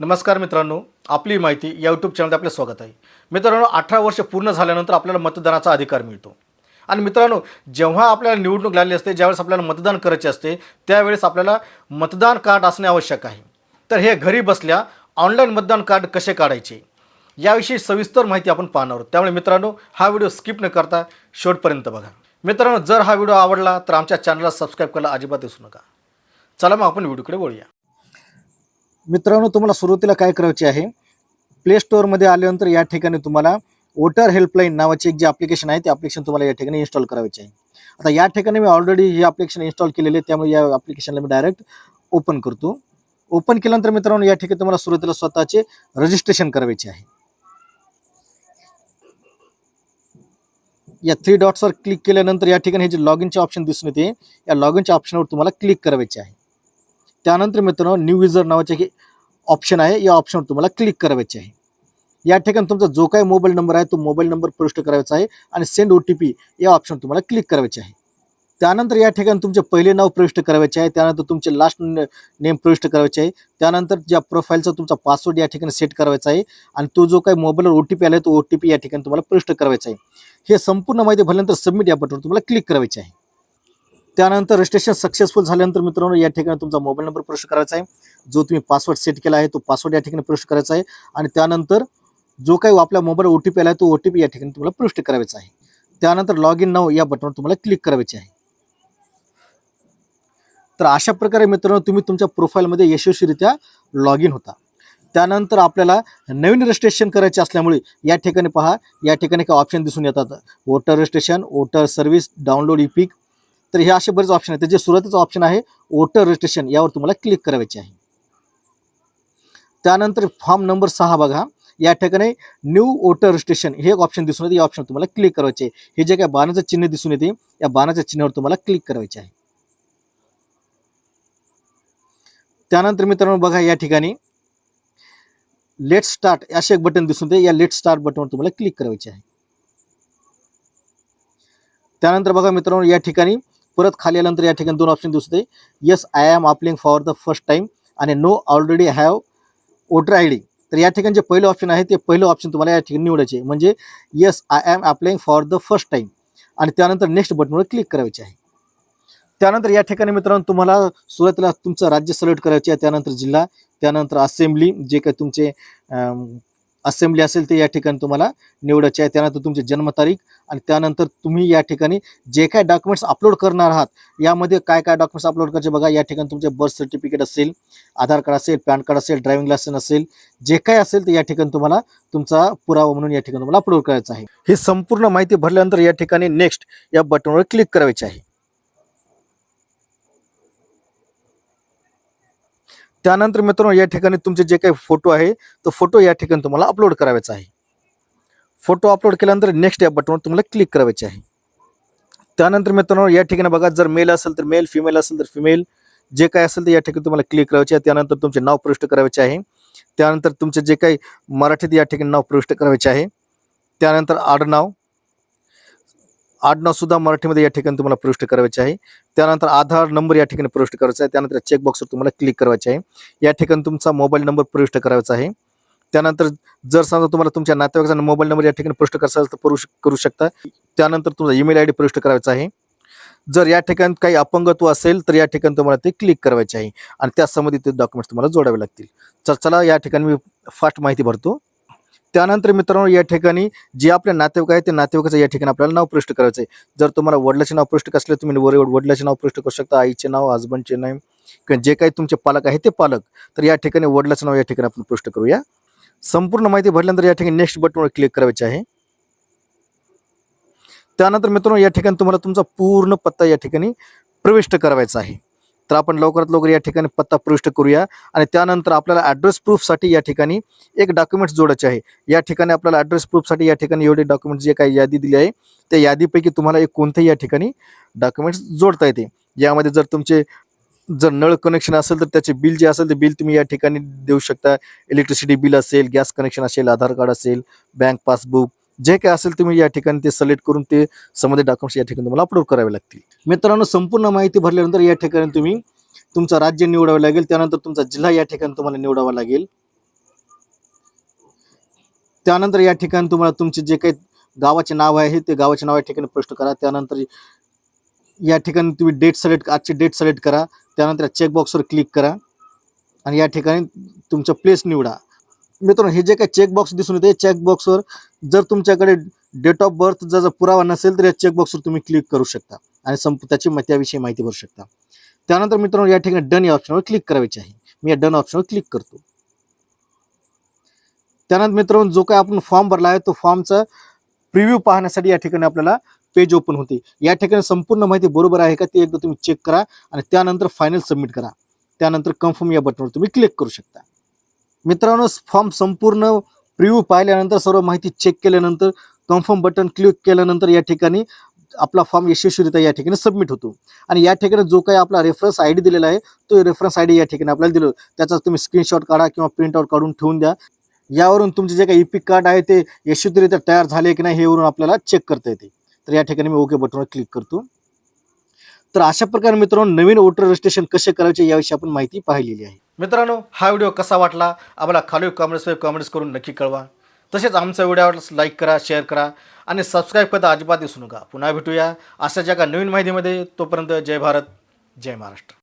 नमस्कार मित्रांनो आपली माहिती या यूट्यूब चॅनलमध्ये आपलं स्वागत आहे. मित्रांनो अठरा वर्ष पूर्ण झाल्यानंतर आपल्याला मतदानाचा अधिकार मिळतो. आणि मित्रांनो जेव्हा आपल्याला निवडणूक लागली असते ज्यावेळेस आपल्याला मतदान करायचे असते त्यावेळेस आपल्याला मतदान कार्ड असणे आवश्यक आहे. तर हे घरी बसल्या ऑनलाईन मतदान कार्ड कसे काढायचे? याविषयी सविस्तर माहिती आपण पाहणार आहोत. त्यामुळे मित्रांनो हा व्हिडिओ स्किप न करता शेवटपर्यंत बघा. मित्रांनो जर हा व्हिडिओ आवडला तर आमच्या चॅनलला सबस्क्राईब करायला अजिबात दिसू नका. चला मग आपण व्हिडिओकडे बोलूया मित्रांनो तुम्हाला सुरुवातीला काय करायचे आहे? प्ले स्टोअरमध्ये आल्यानंतर या ठिकाणी तुम्हाला वोटर हेल्पलाईन नावाची एक जे ॲप्लिकेशन आहे ते ॲप्लिकेशन तुम्हाला या ठिकाणी इन्स्टॉल करायचे आहे. आता या ठिकाणी मी ऑलरेडी हे ॲप्लिकेशन इन्स्टॉल केलेले त्यामुळे या ॲप्लिकेशनला मी डायरेक्ट ओपन करतो. ओपन केल्यानंतर मित्रांनो या ठिकाणी तुम्हाला सुरुवातीला स्वतःचे रजिस्ट्रेशन करायचे आहे. या थ्री डॉट्सवर क्लिक केल्यानंतर या ठिकाणी हे जे लॉग इनचे ऑप्शन दिसून येते या लॉगिनच्या ऑप्शनवर तुम्हाला क्लिक करायचे आहे. त्यानंतर मित्रांनो न्यू युजर नावाचे हे ऑप्शन आहे. या ऑप्शनवर तुम्हाला क्लिक करायचे आहे. या ठिकाणी तुमचा जो काही मोबाईल नंबर आहे तो मोबाईल नंबर प्रविष्ट करायचा आहे आणि सेंड ओ टी पी या ऑप्शन तुम्हाला क्लिक करायचे आहे. त्यानंतर या ठिकाणी तुमचे पहिले नाव प्रविष्ट करायचे आहे. त्यानंतर तुमचे लास्ट नेम प्रविष्ट करायचे आहे. त्यानंतर ज्या प्रोफाईलचा तुमचा पासवर्ड या ठिकाणी सेट करायचा आहे आणि तो जो काही मोबाईलवर ओ टी पी आला आहे तो ओ टी पी या ठिकाणी तुम्हाला प्रविष्ट करायचा आहे. हे संपूर्ण माहिती भरल्यानंतर सबमिट या बटनवर तुम्हाला क्लिक करायचे आहे. त्यानंतर रजिस्ट्रेशन सक्सेसफुल झाल्यानंतर मित्रांनो या ठिकाणी तुमचा मोबाईल नंबर प्रविष्ट करायचा आहे. जो तुम्ही पासवर्ड सेट केला आहे तो पासवर्ड या ठिकाणी प्रविष्ट करायचा आहे. आणि त्यानंतर जो काही आपल्या मोबाईल ओ टी पी आला आहे तो ओ टी पी या ठिकाणी तुम्हाला प्रविष्ट करायचा आहे. त्यानंतर लॉग इन नाव या बटनवर तुम्हाला क्लिक करायचे आहे. तर अशा प्रकारे मित्रांनो तुम्ही तुमच्या प्रोफाईलमध्ये यशस्वीरित्या लॉग इन होता. त्यानंतर आपल्याला नवीन रजिस्ट्रेशन करायचे असल्यामुळे या ठिकाणी पहा या ठिकाणी काही ऑप्शन दिसून येतात. Voter registration voter service download e EPIC तर हे असे बरेच ऑप्शन आहेत. त्याचे सुरुवातीचं ऑप्शन आहे वोटर रजिस्ट्रेशन यावर तुम्हाला क्लिक करायचे आहे. त्यानंतर फॉर्म नंबर सहा बघा. या ठिकाणी न्यू वोटर रजिस्ट्रेशन हे एक ऑप्शन दिसून येते. या ऑप्शन तुम्हाला क्लिक करायचे आहे. हे जे काही बाणाचं चिन्ह दिसून येते या बाणाच्या चिन्हावर तुम्हाला क्लिक करायचे आहे. त्यानंतर मित्रांनो बघा या ठिकाणी लेट स्टार्ट असे एक बटन दिसून येते. या लेट स्टार्ट बटनवर तुम्हाला क्लिक करायचे आहे. त्यानंतर बघा मित्रांनो या ठिकाणी परत खाली आल्यानंतर या ठिकाणी दोन ऑप्शन दिसते yes I am applying for the first time आणि no already have voter I D तर या ठिकाणी जे पहिलं ऑप्शन आहे ते पहिलं ऑप्शन तुम्हाला या ठिकाणी निवडायचे. म्हणजे yes I am applying for the first time आणि त्यानंतर नेक्स्ट बटनवर क्लिक करायचे आहे. त्यानंतर या ठिकाणी मित्रांनो तुम्हाला सुरुवातीला तुमचं राज्य सिलेक्ट करायचे आहे. त्यानंतर जिल्हा त्यानंतर असेंब्ली जे काही तुमचे असेंब्ली असेल ते या ठिकाणी तुम्हाला निवडायचे आहे. त्यानंतर तुमची जन्मतारीख आणि त्यानंतर तुम्ही या ठिकाणी जे काय डॉक्युमेंट्स अपलोड करणार आहात यामध्ये काय काय डॉक्युमेंट्स अपलोड करायचे बघा. या ठिकाणी तुमचे बर्थ सर्टिफिकेट असेल आधार कार्ड असेल पॅन कार्ड असेल ड्रायव्हिंग लायसन असेल जे काय असेल ते या ठिकाणी तुम्हाला तुमचा पुरावा म्हणून या ठिकाणी तुम्हाला अपलोड करायचं आहे. ही संपूर्ण माहिती भरल्यानंतर या ठिकाणी नेक्स्ट या बटनवर क्लिक करायचे आहे. त्यानंतर मित्रांनो या ठिकाणी तुमचे जे काही फोटो आहे तो फोटो या ठिकाणी तुम्हाला अपलोड करायचा आहे. फोटो अपलोड केल्यानंतर नेक्स्ट या बटनवर तुम्हाला क्लिक करायचे आहे. त्यानंतर मित्रांनो या ठिकाणी बघा जर मेल असेल तर मेल फिमेल असेल तर फिमेल जे काय असेल ते या ठिकाणी तुम्हाला क्लिक करायचे आहे. त्यानंतर तुमचे नाव प्रविष्ट करायचे आहे. त्यानंतर तुमचे जे काही मराठीत या ठिकाणी नाव प्रविष्ट करायचे आहे. त्यानंतर आडनाव. आडनाव सुद्धा मराठीमध्ये या ठिकाणी तुम्हाला प्रविष्ट करायचे आहे. त्यानंतर आधार नंबर या ठिकाणी प्रविष्ट करायचा आहे. त्यानंतर चेकबॉक्सवर तुम्हाला क्लिक करायचे आहे. या ठिकाणी तुमचा मोबाईल नंबर प्रविष्ट करायचा आहे. त्यानंतर जर समजा तुम्हाला तुमच्या नातेवाईकाचा मोबाईल नंबर या ठिकाणी प्रविष्ट करायचा असेल तर करू करू शकता. त्यानंतर तुमचा ईमेल आय डी प्रविष्ट करायचा आहे. जर या ठिकाणी काही अपंगत्व असेल तर या ठिकाणी तुम्हाला ते क्लिक करायचे आहे. आणि त्या संबंधित डॉक्युमेंट्स तुम्हाला जोडावे लागतील. तर चला या ठिकाणी मी फास्ट माहिती भरतो. त्यानंतर मित्रांनो या ठिकाणी जे आपले नातेवाईक आहे ते नातेवाईकाचं या ठिकाणी आपल्याला नाव प्रविष्ट करायचं आहे जर तुम्हाला वडिलाचे नाव पृष्ठ असले तुम्ही वर वडिलाचे नाव प्रविष्ट करू शकता आईचे नाव हजबंडचे नाव किंवा जे काही तुमचे पालक आहे ते पालक. तर या ठिकाणी वडिलाचं नाव या ठिकाणी आपण पृष्ठ करूया. संपूर्ण माहिती भरल्यानंतर या ठिकाणी नेक्स्ट बटनवर क्लिक करायचे आहे. त्यानंतर मित्रांनो या ठिकाणी तुम्हाला तुमचा पूर्ण पत्ता या ठिकाणी प्रविष्ट करायचा आहे. तर आपण लवकरात लवकर या ठिकाणी पत्ता प्रविष्ट करूया. आणि त्यानंतर आपल्याला ॲड्रेस प्रूफसाठी या ठिकाणी एक डॉक्युमेंट्स जोडायचे आहे. या ठिकाणी आपल्याला ॲड्रेस प्रूफसाठी या ठिकाणी एवढे डॉक्युमेंट्स जे काही यादी दिली आहे त्या यादीपैकी तुम्हाला एक कोणतेही या ठिकाणी डॉक्युमेंट्स जोडता येते. यामध्ये जर तुमचे जर नळ कनेक्शन असेल तर त्याचे बिल जे असेल ते बिल तुम्ही या ठिकाणी देऊ शकता. इलेक्ट्रिसिटी बिल असेल गॅस कनेक्शन असेल आधार कार्ड असेल बँक पासबुक जे काय असेल तुम्ही या ठिकाणी ते सिलेक्ट करून ते संबंधित डॉक्युमेंट्स या ठिकाणी तुम्हाला अपलोड करावे लागतील. मित्रांनो संपूर्ण माहिती भरल्यानंतर या ठिकाणी तुम्ही तुमचं राज्य निवडावं लागेल. त्यानंतर तुमचा जिल्हा या ठिकाणी तुम्हाला निवडावा लागेल. त्यानंतर या ठिकाणी तुम्हाला तुमचे जे काही गावाचे नाव आहे ते गावाचे नाव या ठिकाणी प्रश्न करा. त्यानंतर या ठिकाणी तुम्ही डेट सिलेक्ट आजची डेट सिलेक्ट करा. त्यानंतर चेकबॉक्सवर क्लिक करा. आणि या ठिकाणी तुमचं प्लेस निवडा. मित्रांनो हे जे काही चेकबॉक्स दिसून येते चेकबॉक्सवर जर तुमच्याकडे डेट ऑफ बर्थ जर पुरावा नसेल तर या चेकबॉक्सवर तुम्ही क्लिक करू शकता आणि संप त्याची त्याविषयी माहिती भरू शकता. त्यानंतर मित्रांनो या ठिकाणी डन या ऑप्शनवर क्लिक करायचे आहे. मी या डन ऑप्शनवर क्लिक करतो. त्यानंतर मित्रांनो जो काही आपण फॉर्म भरला आहे तो फॉर्मचा प्रिव्ह्यू पाहण्यासाठी या ठिकाणी आपल्याला पेज ओपन होते. या ठिकाणी संपूर्ण माहिती बरोबर आहे का ते एकदा तुम्ही चेक करा आणि त्यानंतर फायनल सबमिट करा. त्यानंतर कन्फर्म या बटनवर तुम्ही क्लिक करू शकता. मित्रांनो फॉर्म संपूर्ण प्रिव्ह्यू पाहिल्यानंतर सर्व माहिती चेक केल्यानंतर कन्फर्म बटन क्लिक केल्यानंतर या ठिकाणी आपला फॉर्म यशस्वीरित्या या ठिकाणी सबमिट होतो. आणि या ठिकाणी जो काही आपला रेफरन्स आय डी दिलेला आहे तो रेफरन्स आय डी या ठिकाणी आपल्याला दिलो. त्याचा तुम्ही स्क्रीनशॉट काढा किंवा प्रिंटआउट काढून ठेवून द्या. यावरून तुमचे जे काही इपिक कार्ड आहे ते यशस्वीरित्या तयार झाले की नाही हे वरून आपल्याला चेक करता येते. तर या ठिकाणी मी ओके बटनवर क्लिक करतो. तर अशा प्रकारे मित्रांनो नवीन वोटर रजिस्ट्रेशन कसे करायचे याविषयी आपण माहिती पाहिलेली आहे. मित्रांनो हा व्हिडिओ कसा वाटला? आम्हाला खाली कमेंट्स कॉमेंट्स करून नक्की कळवा. तसेच आमचा व्हिडिओ लाईक करा शेअर करा आणि सबस्क्राईब करता अजिबात दिसू नका. पुन्हा भेटूया अशा ज्या का नवीन माहितीमध्ये. तोपर्यंत जय भारत जय महाराष्ट्र.